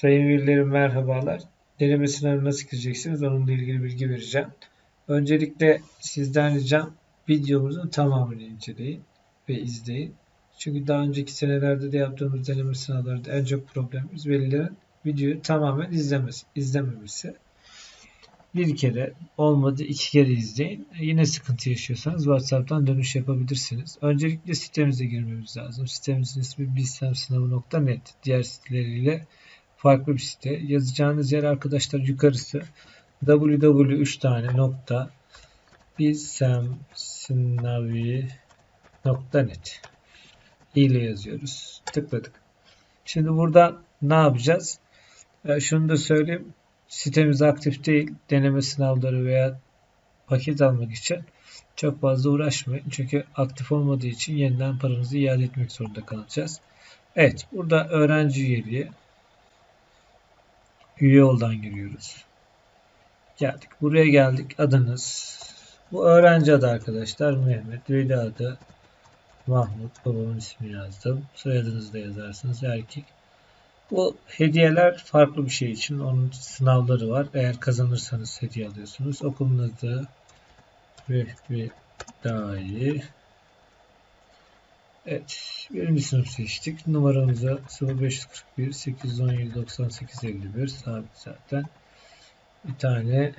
Sayın velilerim merhabalar. Deneme sınavına nasıl gireceksiniz onunla ilgili bilgi vereceğim. Öncelikle sizden ricam videomuzun tamamını inceleyin ve izleyin. Çünkü daha önceki senelerde de yaptığımız deneme sınavlarında en çok problemimiz velilerin videoyu tamamen izlemesi, izlememesi. Bir kere olmadı iki kere izleyin. Yine sıkıntı yaşıyorsanız WhatsApp'tan dönüş yapabilirsiniz. Öncelikle sitemize girmemiz lazım. Sitemizin ismi bilsemsınavı.net. Diğer siteleriyle farklı bir site. Yazacağınız yer arkadaşlar yukarısı www3 tane nokta bilsemsinavi.net ile yazıyoruz. Tıkladık. Şimdi burada ne yapacağız? E, şunu da söyleyeyim. Sitemiz aktif değil. Deneme sınavları veya paket almak için çok fazla uğraşmayın. Çünkü aktif olmadığı için yeniden paranızı iade etmek zorunda kalacağız. Evet. Burada öğrenci üyeliği üye yoldan giriyoruz. Geldik. Buraya geldik. Adınız. Bu öğrenci adı arkadaşlar. Mehmet. Veli adı. Mahmut. Babamın ismini yazdım. Soyadınızı da yazarsınız. Erkek. Bu hediyeler farklı bir şey için. Onun sınavları var. Eğer kazanırsanız hediye alıyorsunuz. Okulun adı Vehbi Dahi. Evet. Birinci sınıf seçtik. Numaramıza 0541 817 98 51 sabit zaten. Bir tane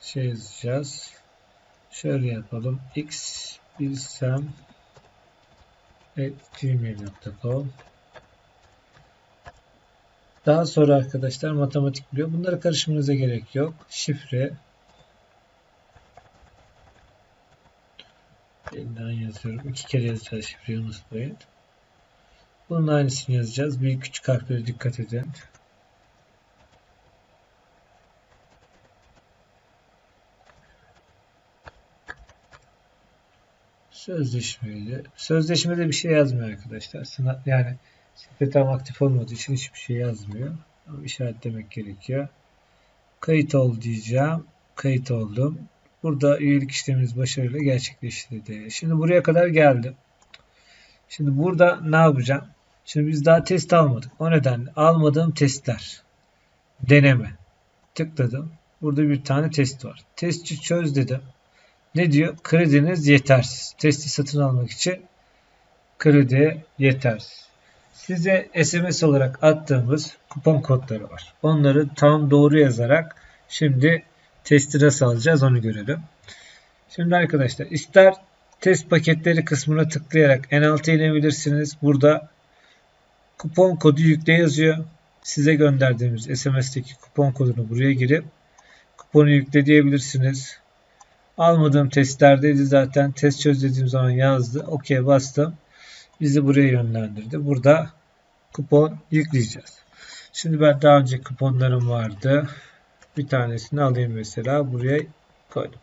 şey yazacağız. Şöyle yapalım. x bilsem gmail.com Daha sonra arkadaşlar matematik biliyor. Bunlara karışmanıza gerek yok. Şifre yazıyorum. İki kere yazacağız şifreyi unutmayın. Bunun aynısını yazacağız. Büyük küçük harflere dikkat edin. Sözleşmeydi. Sözleşmede bir şey yazmıyor arkadaşlar. Sınav, yani site tam aktif olmadığı için hiçbir şey yazmıyor. Ama işaretlemek gerekiyor. Kayıt ol diyeceğim. Kayıt oldum. Burada üyelik işlemimiz başarıyla gerçekleşti. Şimdi buraya kadar geldim. Şimdi burada ne yapacağım? Şimdi biz daha test almadık. O nedenle almadığım testler. Deneme. Tıkladım. Burada bir tane test var. Testi çöz dedim. Ne diyor? Krediniz yetersiz. Testi satın almak için kredi yetersiz. Size SMS olarak attığımız kupon kodları var. Onları tam doğru yazarak şimdi testi nasıl alacağız onu görelim. Şimdi arkadaşlar ister test paketleri kısmına tıklayarak en alta inebilirsiniz. Burada kupon kodu yükle yazıyor. Size gönderdiğimiz SMS'teki kupon kodunu buraya girip kuponu yükle diyebilirsiniz. Almadığım testlerdeydi zaten. Test çöz dediğim zaman yazdı. OK bastım. Bizi buraya yönlendirdi. Burada kupon yükleyeceğiz. Şimdi ben daha önce kuponlarım vardı. Bir tanesini alayım mesela. Buraya koydum.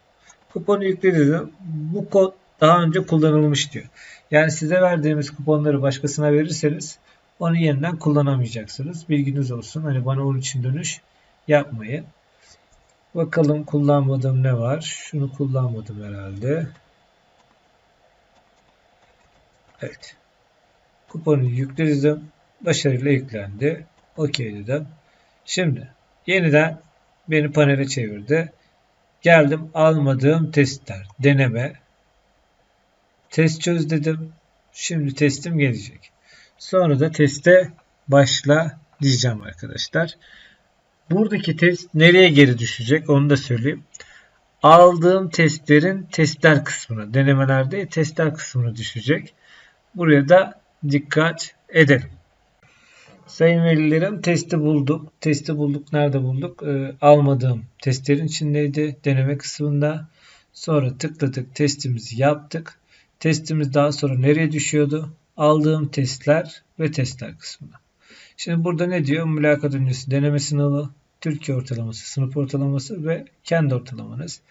Kuponu yükledim. Bu kod daha önce kullanılmış diyor. Yani size verdiğimiz kuponları başkasına verirseniz onu yeniden kullanamayacaksınız. Bilginiz olsun. Hani bana onun için dönüş yapmayın. Bakalım kullanmadığım ne var? Şunu kullanmadım herhalde. Evet. Kuponu yükledim. Başarıyla yüklendi. OK dedim. Şimdi yeniden beni panele çevirdi. Geldim almadığım testler. Deneme. Test çöz dedim. Şimdi testim gelecek. Sonra da teste başla diyeceğim arkadaşlar. Buradaki test nereye geri düşecek onu da söyleyeyim. Aldığım testlerin testler kısmına, denemelerde testler kısmına düşecek. Buraya da dikkat edelim. Sayın velilerim testi bulduk. Testi bulduk. Nerede bulduk? E, almadığım testlerin içindeydi. Deneme kısmında. Sonra tıkladık. Testimizi yaptık. Testimiz daha sonra nereye düşüyordu? Aldığım testler ve testler kısmına. Şimdi burada ne diyor? Mülakat öncesi deneme sınavı, Türkiye ortalaması, sınıf ortalaması ve kendi ortalamanız.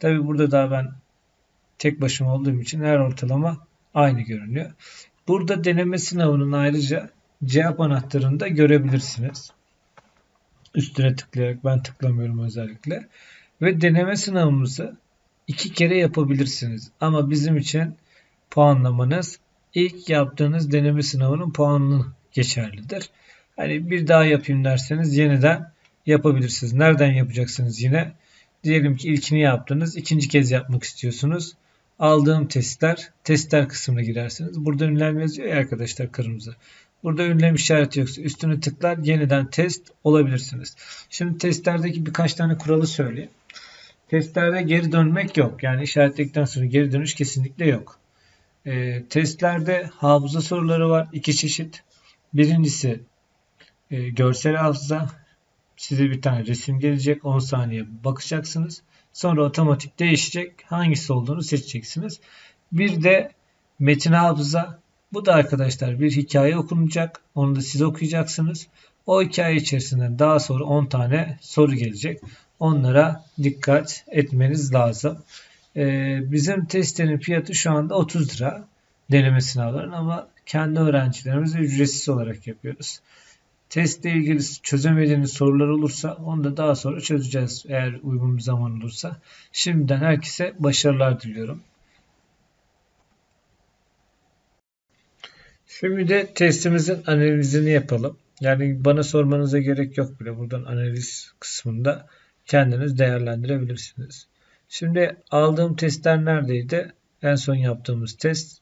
Tabi burada daha ben tek başıma olduğum için her ortalama aynı görünüyor. Burada deneme sınavının ayrıca cevap anahtarını da görebilirsiniz. Üstüne tıklayarak ben tıklamıyorum özellikle. Ve deneme sınavımızı iki kere yapabilirsiniz. Ama bizim için puanlamanız ilk yaptığınız deneme sınavının puanını geçerlidir. Hani bir daha yapayım derseniz yeniden yapabilirsiniz. Nereden yapacaksınız yine? Diyelim ki ilkini yaptınız. ikinci kez yapmak istiyorsunuz. Aldığım testler, testler kısmına girersiniz. Burada ünlem yazıyor ya arkadaşlar kırmızı. Burada ünlem işareti yoksa üstünü tıklar yeniden test olabilirsiniz. Şimdi testlerdeki birkaç tane kuralı söyleyeyim. Testlerde geri dönmek yok. Yani işaretledikten sonra geri dönüş kesinlikle yok. E, testlerde hafıza soruları var. iki çeşit. Birincisi e, görsel hafıza. Size bir tane resim gelecek. 10 saniye bakacaksınız. Sonra otomatik değişecek. Hangisi olduğunu seçeceksiniz. Bir de metin hafıza. Bu da arkadaşlar bir hikaye okunacak. Onu da siz okuyacaksınız. O hikaye içerisinden daha sonra 10 tane soru gelecek. Onlara dikkat etmeniz lazım. Ee, bizim testlerin fiyatı şu anda 30 lira deneme sınavların ama kendi öğrencilerimize ücretsiz olarak yapıyoruz. Testle ilgili çözemediğiniz sorular olursa onu da daha sonra çözeceğiz eğer uygun bir zaman olursa. Şimdiden herkese başarılar diliyorum. Şimdi de testimizin analizini yapalım. Yani bana sormanıza gerek yok bile. Buradan analiz kısmında kendiniz değerlendirebilirsiniz. Şimdi aldığım testler neredeydi? En son yaptığımız test.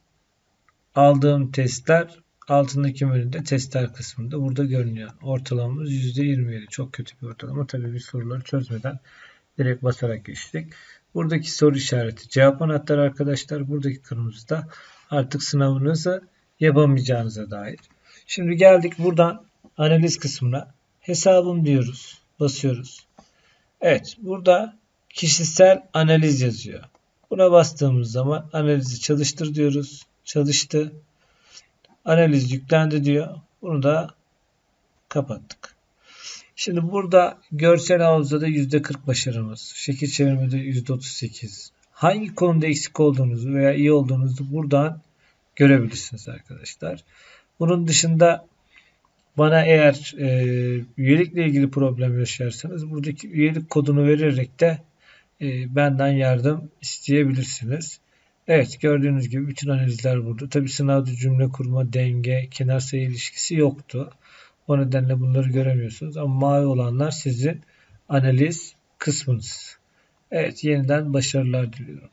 Aldığım testler altındaki menüde testler kısmında burada görünüyor. Ortalamamız %27. Çok kötü bir ortalama. Tabii biz soruları çözmeden direkt basarak geçtik. Buradaki soru işareti cevap anahtarı arkadaşlar. Buradaki kırmızıda artık sınavınızı yapamayacağınıza dair. Şimdi geldik buradan analiz kısmına. Hesabım diyoruz. Basıyoruz. Evet burada kişisel analiz yazıyor. Buna bastığımız zaman analizi çalıştır diyoruz. Çalıştı. Analiz yüklendi diyor. Bunu da kapattık. Şimdi burada görsel hafızada %40 başarımız, şekil çevirmede %38. Hangi konuda eksik olduğunuzu veya iyi olduğunuzu buradan görebilirsiniz arkadaşlar. Bunun dışında bana eğer e, üyelikle ilgili problem yaşarsanız buradaki üyelik kodunu vererek de e, benden yardım isteyebilirsiniz. Evet gördüğünüz gibi bütün analizler burada. Tabi sınavda cümle kurma, denge, kenar sayı ilişkisi yoktu. O nedenle bunları göremiyorsunuz. Ama mavi olanlar sizin analiz kısmınız. Evet yeniden başarılar diliyorum.